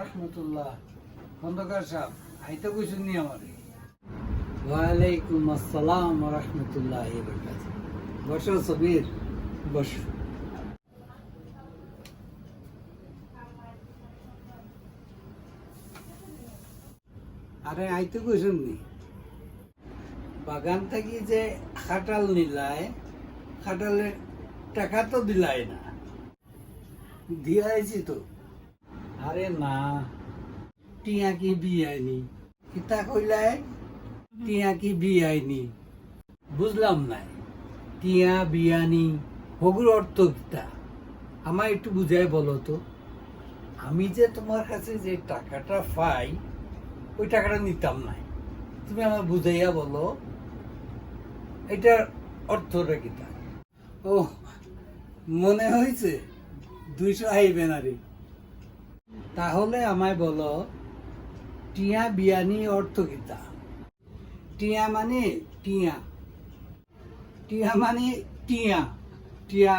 রহমতুল্লাহ খন্দকার সাহেব নি ওয়ালাইকুম আসসালাম রহমতুল্লাহ বসো সবির, বসো। আরে আইতে কইছেন নি? বাগান থেকে যে খাটাল নিলায়, খাটালের টাকা তো দিলাই না। দিয়ে তো। আরে না টিয়া কি বিয়াইনি? কিতা কইলাই? টিয়া কি বিয়াইনি? বুঝলাম না টিয়া বিয়ানি, হগুর অর্থ কিতা? আমায় একটু বুঝাই বলো তো। আমি যে তোমার কাছে যে টাকাটা পাই, ওই টাকাটা নিতাম না তুমি আমার বুঝাইয়া বলো, এটার অর্থটা কিতা? ও, মনে হয়েছে দুইশো আইবে না রে তাহলে আমায় বলো, টিয়া বিয়ানি অর্থ কিতা টিয়া মানে টিয়া। টিয়া মানে টিয়া। টিয়া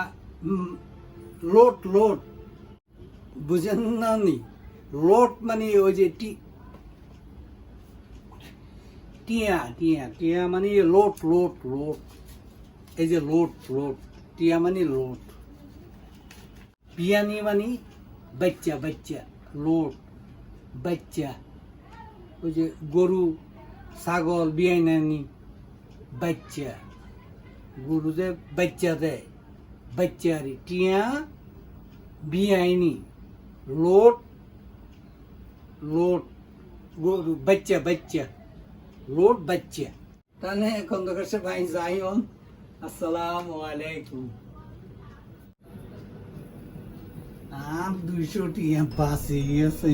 লোট লোট। বুঝেন না নি? লোট মানে ওই যে টি, টিয়া টিয়া। টিয়া মানে লোট লোট লোট। এই যে লোট লোট। টিয়া মানে লোট। পিয়ানি মানে বাচ্চা বাচ্চা। লোট বাচ্চা, ওই যে গরু, ছাগল, বিয়াই নানি, বাচ্চা। গরু যে বাচ্চা দেয়, বাচ্চা রে, টিয়া বিয়াইনি লোট লোট, গরু, বাচ্চা বাচ্চা, লোট, বাচ্চা। তাহলে এখন তো কাছে ভাই যাই হন। আসসালামু আলাইকুম। আর দুইশো টিয়া বাসি আছে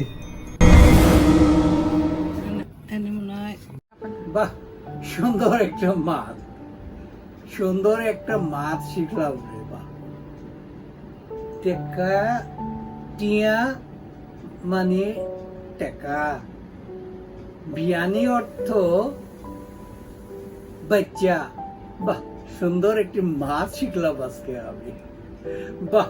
বাহ সুন্দর একটা মাছ। সুন্দর একটা মাছ শিখলাম রে বাহ টেকা টিয়া মানে টেকা। বিয়ানি অর্থ বাচ্চা। বাহ সুন্দর একটি মাছ শিখলাম আজকে আমি। বাহ